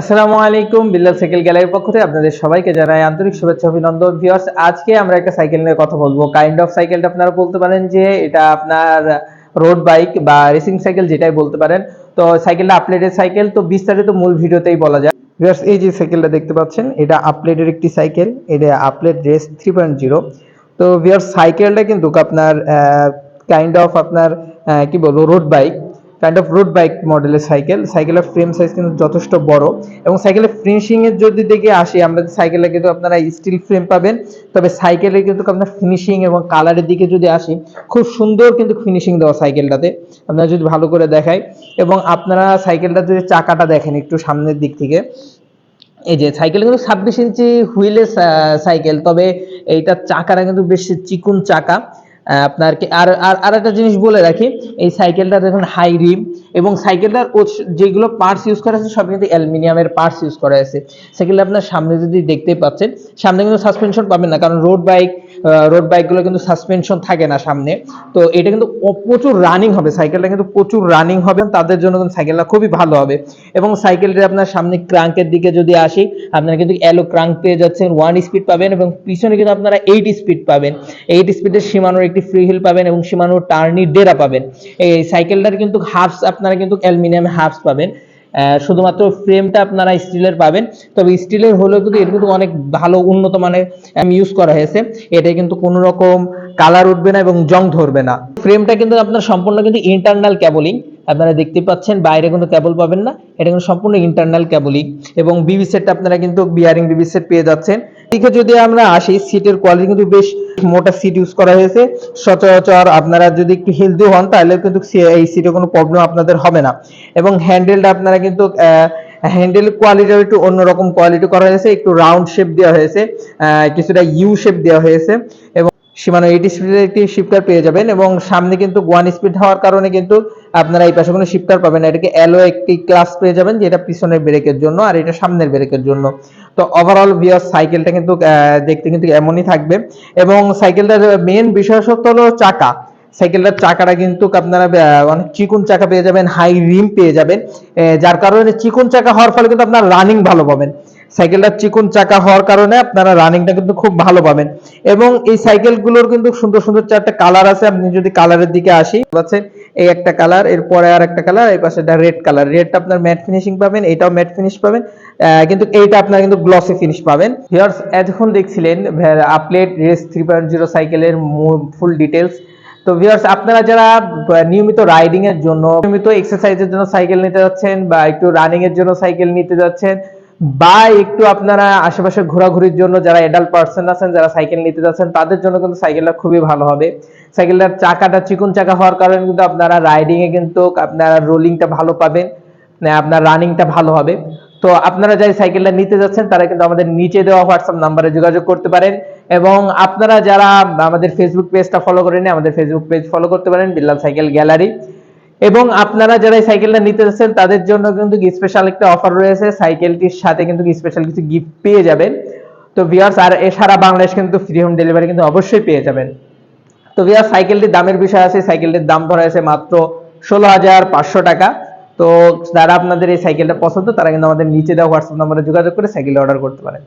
আসসালামু আলাইকুম, বিল্লাল সাইকেল গ্যালারির পক্ষ থেকে আপনাদের সবাইকে জানাই আন্তরিক শুভেচ্ছা, অভিনন্দন। ভিউয়ার্স, আজকে আমরা একটা সাইকেল নিয়ে কথা বলব। কাইন্ড অফ সাইকেলটা আপনারা বলতে পারেন যে এটা আপনার রোড বাইক বা রেসিং সাইকেল যেটাই বলতে পারেন। তো সাইকেলটা আপলেটের সাইকেল, তো বিস্তারিত মূল ভিডিওতেই বলা যায়। ভিউয়ার্স, এই যে সাইকেলটা দেখতে পাচ্ছেন, এটা আপলেটের একটি সাইকেল, এটা আপলেট রেস থ্রি পয়েন্ট জিরো তো ভিউয়ার্স, সাইকেলটা কিন্তু আপনার কাইন্ড অফ আপনার কি বলব road bike kind of road bike মডেলের সাইকেল সাইকেলের ফ্রেম সাইজ কিন্তু যথেষ্ট বড় এবং সাইকেলের ফিনিশিং এর যদি দিকে আসি, আমরা সাইকেলে কিন্তু আপনারা স্টিল ফ্রেম পাবেন। তবে সাইকেলে কিন্তু আপনার ফিনিশিং এবং কালারের দিকে যদি আসি, খুব সুন্দর কিন্তু ফিনিশিং দেওয়া সাইকেলটাতে আপনারা যদি ভালো করে দেখাই এবং আপনারা সাইকেলটা যদি চাকাটা দেখেন একটু সামনের দিক থেকে, এই যে সাইকেল কিন্তু ছাব্বিশ ইঞ্চি হুইলের সাইকেল তবে এইটার চাকাটা কিন্তু বেশ চিকুন চাকা। আপনার কি- আর আর একটা জিনিস বলে রাখি, এই সাইকেলটা দেখুন হাই রিম এবং সাইকেলটার যেগুলো পার্টস ইউজ করা আছে, সব কিন্তু অ্যালুমিনিয়ামের পার্টস ইউজ করা আছে। সাইকেলটা আপনার সামনে যদি দেখতেই পাচ্ছেন, সামনে কিন্তু সাসপেনশন পাবেন না, কারণ রোড বাইক রোড বাইকগুলো কিন্তু সাসপেনশন থাকে না সামনে। তো এটা কিন্তু প্রচুর রানিং হবে, সাইকেলটা কিন্তু প্রচুর রানিং হবে, তাদের জন্য কিন্তু সাইকেলটা খুবই ভালো হবে। এবং সাইকেলটা আপনার সামনে ক্রাঙ্কের দিকে যদি আসি, আপনারা কিন্তু অ্যালো ক্রাঙ্ক পেয়ে যাচ্ছেন ওয়ান স্পিড পাবেন এবং পিছনে কিন্তু আপনারা এইট স্পিড পাবেন। এইট স্পিডের সীমানোর একটি ফ্রি হিল পাবেন এবং সীমানোর টার্নি ডেরা পাবেন। এই সাইকেলটার কিন্তু হাফস আপনারা কিন্তু অ্যালুমিনিয়াম হাফস পাবেন। শুধুমাত্র ফ্রেমটা আপনারা স্টিলের পাবেন। তবে স্টিলের হলেও কিন্তু এর কিন্তু অনেক ভালো উন্নত মানের ইউজ করা হয়েছে। এটা কিন্তু কোনো রকম কালার উঠবে না এবং জং ধরবে না। ফ্রেমটা কিন্তু আপনার সম্পূর্ণ কিন্তু ইন্টারনাল ক্যাবলিং আপনারা দেখতে পাচ্ছেন, বাইরে কোনো কেবল পাবেন না। এটা কিন্তু সম্পূর্ণ ইন্টারনাল ক্যাবলিং এবং বিবি সেটটা আপনারা কিন্তু বিয়ারিং বিবি সেট পেয়ে যাচ্ছেন। এদিকে যদি আমরা আসি সিটের কোয়ালিটি কিন্তু বেশ মোটা সিট ইউজ করা হয়েছে। সচরাচর আপনারা যদি একটু হেলদি হন, তাহলে কিন্তু এই সিটে কোনো প্রবলেম আপনাদের হবে না। এবং হ্যান্ডেলটা আপনারা কিন্তু হ্যান্ডেল কোয়ালিটি একটু অন্যরকম কোয়ালিটি করা হয়েছে। একটু রাউন্ড শেপ দেওয়া হয়েছে। কিছুটা ইউ শেপ দেওয়া হয়েছে। এবং সীমানো এইটি স্পিডের একটি শিফটার পেয়ে যাবেন। এবং সামনে কিন্তু ওয়ান স্পিড হওয়ার কারণে কিন্তু আপনারা এই পাশে কোনো শিফটার পাবেন না। এটাকে অ্যালো একটি ক্লাস পেয়ে যাবেন, যেটা পিছনের ব্রেকের জন্য আর এটা সামনের ব্রেকের জন্য। তো ওভারঅল ভিওর সাইকেলটা কিন্তু দেখতে কিন্তু এমনই থাকবে। এবং সাইকেলটার মেন বিশেষত্ব হলো চাকা। সাইকেলটার চাকাটা কিন্তু আপনারা অনেক চিকন চাকা পেয়ে যাবেন হাই রিম পেয়ে যাবেন। যার কারণে চিকন চাকা হওয়ার ফলে কিন্তু আপনার রানিং ভালো পাবেন। সাইকেলটা চিকন চাকা হওয়ার কারণে আপনারা রানিংটা কিন্তু খুব ভালো পাবেন। এবং এই সাইকেলগুলোর কিন্তু সুন্দর সুন্দর চারটা কালার আছে। আপনি যদি কালারের দিকে আসি আছে এই একটা কালার, এরপরে আর একটা কালার, এই পাশে রেড কালার। রেডটা আপনার ম্যাট ফিনিশিং পাবেন, এটাও ম্যাট ফিনিশ পাবেন। কিন্তু এইটা আপনার কিন্তু গ্লসি ফিনিশ পাবেন। ভিউয়ার্স, এতক্ষণ দেখছিলেন আপলেট, রেস থ্রি পয়েন্ট জিরো সাইকেলের ফুল ডিটেলস তো ভিউয়ার্স, আপনারা যারা নিয়মিত রাইডিং এর জন্য, নিয়মিত এক্সারসাইজের জন্য সাইকেল নিতে যাচ্ছেন বা একটু রানিং এর জন্য সাইকেল নিতে যাচ্ছেন বা একটু আপনারা আশেপাশে ঘোরাঘুরির জন্য যারা এডাল্ট পার্সন আছেন, যারা সাইকেল নিতে যাচ্ছেন, তাদের জন্য কিন্তু সাইকেলটা খুবই ভালো হবে। সাইকেলটার চাকাটা চিকন চাকা হওয়ার কারণে কিন্তু আপনারা রাইডিং এ কিন্তু আপনারা রোলিংটা ভালো পাবেন আপনার রানিংটা ভালো হবে। তো আপনারা যাই সাইকেলটা নিতে যাচ্ছেন, তারা কিন্তু আমাদের নিচে দেওয়া হোয়াটসঅ্যাপ নাম্বারে যোগাযোগ করতে পারেন এবং আপনারা যারা আমাদের ফেসবুক পেজটা ফলো করেন আমাদের ফেসবুক পেজ ফলো করতে পারেন বিল্লাল সাইকেল গ্যালারি এবং আপনারা যারা এই সাইকেলটা নিতে যাচ্ছেন, তাদের জন্য কিন্তু স্পেশাল একটা অফার রয়েছে। সাইকেলটির সাথে কিন্তু স্পেশাল কিছু গিফট পেয়ে যাবেন। তো ভিউয়ার্স আর সারা বাংলাদেশ কিন্তু ফ্রি হোম ডেলিভারি কিন্তু অবশ্যই পেয়ে যাবেন। তো ভিউয়ার সাইকেলটির দামের বিষয় আছে। সাইকেলটির দাম ধরা হয়েছে মাত্র ষোলো হাজার পাঁচশো টাকা। তো যারা আপনাদের এই সাইকেলটা পছন্দ, তারা কিন্তু আমাদের নিচে দেওয়া হোয়াটসঅ্যাপ নম্বরে যোগাযোগ করে সাইকেল অর্ডার করতে পারেন।